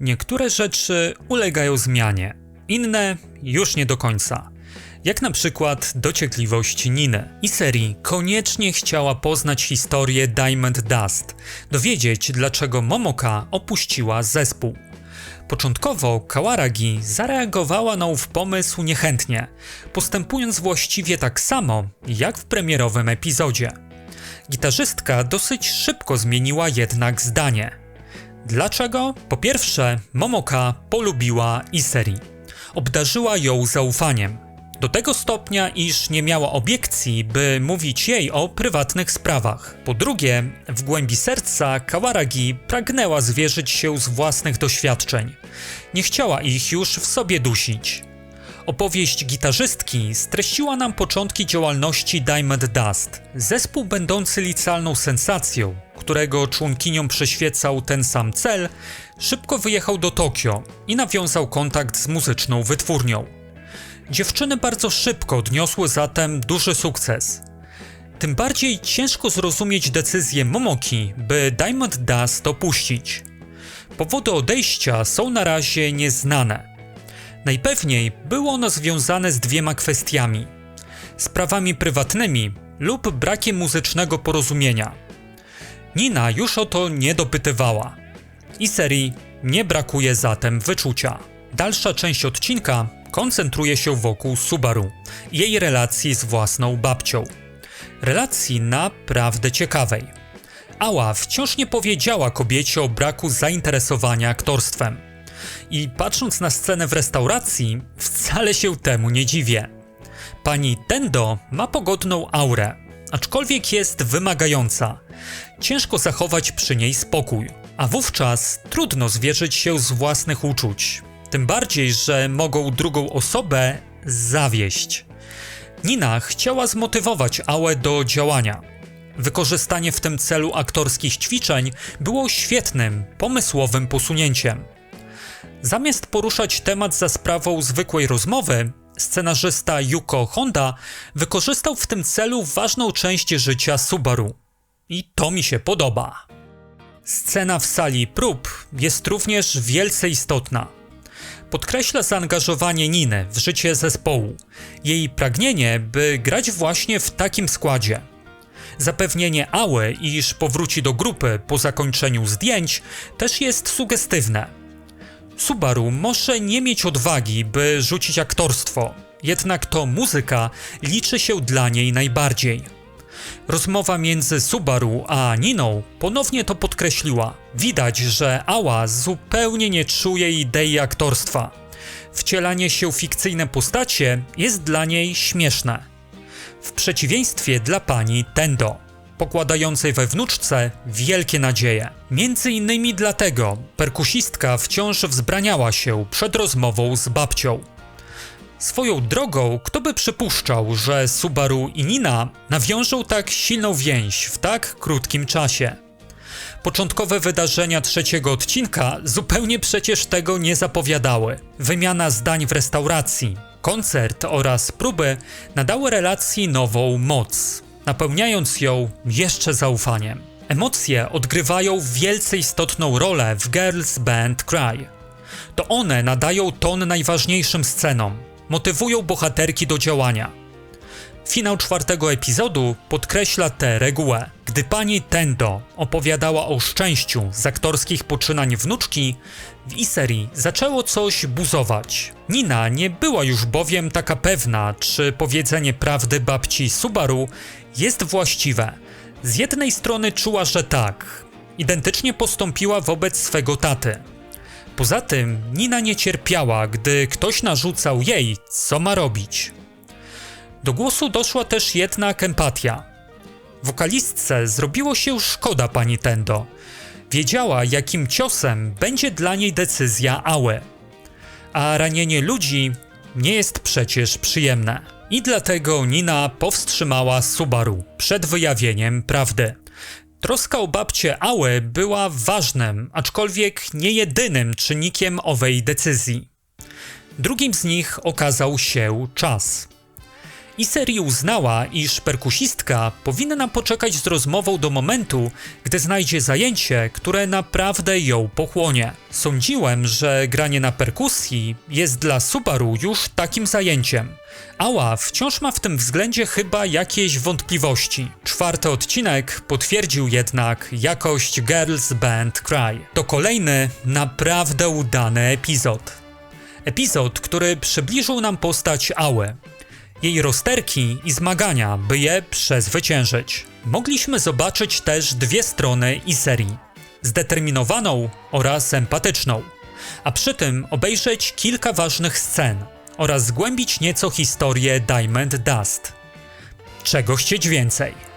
Niektóre rzeczy ulegają zmianie, inne już nie do końca. Jak na przykład dociekliwość Niny. I serii koniecznie chciała poznać historię Diamond Dust, dowiedzieć dlaczego Momoka opuściła zespół. Początkowo Kawaragi zareagowała na ów pomysł niechętnie, postępując właściwie tak samo jak w premierowym epizodzie. Gitarzystka dosyć szybko zmieniła jednak zdanie. Dlaczego? Po pierwsze, Momoka polubiła Iseri. Obdarzyła ją zaufaniem. Do tego stopnia, iż nie miała obiekcji, by mówić jej o prywatnych sprawach. Po drugie, w głębi serca Kawaragi pragnęła zwierzyć się z własnych doświadczeń. Nie chciała ich już w sobie dusić. Opowieść gitarzystki streściła nam początki działalności Diamond Dust, zespół będący licealną sensacją, którego członkiniom przyświecał ten sam cel, szybko wyjechał do Tokio i nawiązał kontakt z muzyczną wytwórnią. Dziewczyny bardzo szybko odniosły zatem duży sukces. Tym bardziej ciężko zrozumieć decyzję Momoki, by Diamond Dust opuścić. Powody odejścia są na razie nieznane. Najpewniej było ono związane z dwiema kwestiami: sprawami prywatnymi lub brakiem muzycznego porozumienia. Nina już o to nie dopytywała. I serii nie brakuje zatem wyczucia. Dalsza część odcinka koncentruje się wokół Subaru jej relacji z własną babcią. Relacji naprawdę ciekawej. Ała wciąż nie powiedziała kobiecie o braku zainteresowania aktorstwem. I patrząc na scenę w restauracji, wcale się temu nie dziwię. Pani Tendo ma pogodną aurę, aczkolwiek jest wymagająca. Ciężko zachować przy niej spokój, a wówczas trudno zwierzyć się z własnych uczuć. Tym bardziej, że mogą drugą osobę zawieść. Nina chciała zmotywować Ałę do działania. Wykorzystanie w tym celu aktorskich ćwiczeń było świetnym, pomysłowym posunięciem. Zamiast poruszać temat za sprawą zwykłej rozmowy, scenarzysta Yuko Honda wykorzystał w tym celu ważną część życia Subaru. I to mi się podoba. Scena w sali prób jest również wielce istotna. Podkreśla zaangażowanie Niny w życie zespołu, jej pragnienie, by grać właśnie w takim składzie. Zapewnienie Ały, iż powróci do grupy po zakończeniu zdjęć, też jest sugestywne. Subaru może nie mieć odwagi, by rzucić aktorstwo, jednak to muzyka liczy się dla niej najbardziej. Rozmowa między Subaru a Niną ponownie to podkreśliła. Widać, że Ała zupełnie nie czuje idei aktorstwa. Wcielanie się w fikcyjne postacie jest dla niej śmieszne. W przeciwieństwie dla pani Tendo, pokładającej we wnuczce wielkie nadzieje. Między innymi dlatego perkusistka wciąż wzbraniała się przed rozmową z babcią. Swoją drogą, kto by przypuszczał, że Subaru i Nina nawiążą tak silną więź w tak krótkim czasie? Początkowe wydarzenia trzeciego odcinka zupełnie przecież tego nie zapowiadały. Wymiana zdań w restauracji, koncert oraz próby nadały relacji nową moc, napełniając ją jeszcze zaufaniem. Emocje odgrywają wielce istotną rolę w Girls Band Cry. To one nadają ton najważniejszym scenom, motywują bohaterki do działania. Finał czwartego epizodu podkreśla tę regułę. Gdy pani Tendo opowiadała o szczęściu z aktorskich poczynań wnuczki, w Iseri zaczęło coś buzować. Nina nie była już bowiem taka pewna, czy powiedzenie prawdy babci Subaru jest właściwe. Z jednej strony czuła, że tak. Identycznie postąpiła wobec swego taty. Poza tym Nina nie cierpiała, gdy ktoś narzucał jej, co ma robić. Do głosu doszła też jednak empatia. Wokalistce zrobiło się szkoda pani Tendo. Wiedziała, jakim ciosem będzie dla niej decyzja Aue. A ranienie ludzi nie jest przecież przyjemne. I dlatego Nina powstrzymała Subaru przed wyjawieniem prawdy. Troska o babcię Aue była ważnym, aczkolwiek nie jedynym czynnikiem owej decyzji. Drugim z nich okazał się czas. I serii uznała, iż perkusistka powinna poczekać z rozmową do momentu, gdy znajdzie zajęcie, które naprawdę ją pochłonie. Sądziłem, że granie na perkusji jest dla Subaru już takim zajęciem. Ała wciąż ma w tym względzie chyba jakieś wątpliwości. Czwarty odcinek potwierdził jednak jakość Girls Band Cry. To kolejny naprawdę udany epizod. Epizod, który przybliżył nam postać Ały, jej rozterki i zmagania, by je przezwyciężyć. Mogliśmy zobaczyć też dwie strony i serii: zdeterminowaną oraz empatyczną, a przy tym obejrzeć kilka ważnych scen oraz zgłębić nieco historię Diamond Dust. Czego chcieć więcej?